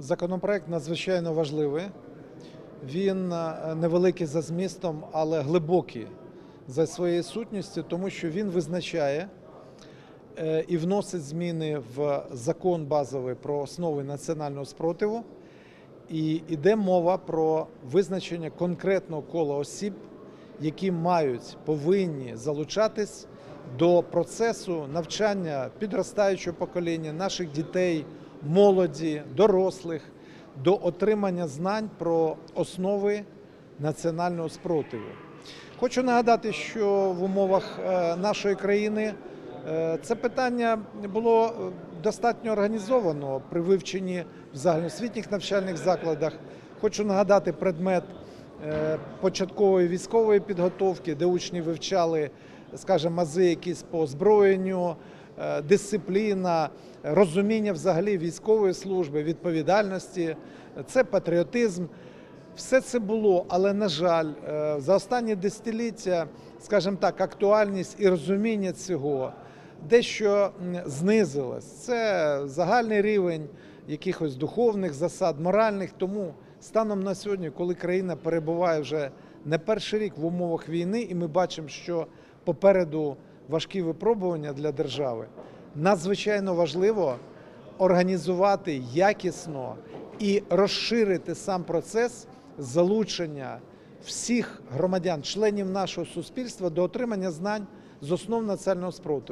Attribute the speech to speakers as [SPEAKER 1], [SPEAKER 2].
[SPEAKER 1] Законопроект надзвичайно важливий. Він е, невеликий за змістом, але глибокий за своєю сутністю, тому що він визначає е, і вносить зміни в закон базовий про основи національного спротиву. І йде мова про визначення конкретного кола осіб, які мають повинні залучатись до процесу навчання підростаючого покоління, наших дітей, молоді, дорослих, до отримання знань про основи національного спротиву. Хочу нагадати, що в умовах е, нашої країни е, це питання було е, достатньо організовано при вивченні в загальноосвітніх навчальних закладах. Хочу нагадати предмет початкової військової підготовки, де учні вивчали, скажімо, ази якісь по озброєнню, дисципліна, розуміння взагалі військової служби, відповідальності, це патріотизм. Все це було, але на жаль, е, за останні десятиліття, скажімо так, актуальність і розуміння цього дещо знизилось. Це загальний рівень якихось духовних засад, моральних. Тому станом на сьогодні, коли країна перебуває вже не перший рік в умовах війни, і ми бачимо, що попереду важкі випробування для держави, надзвичайно важливо організувати якісно і розширити сам процес залучення всіх громадян, членів нашого суспільства до отримання знань з основ національного спротиву.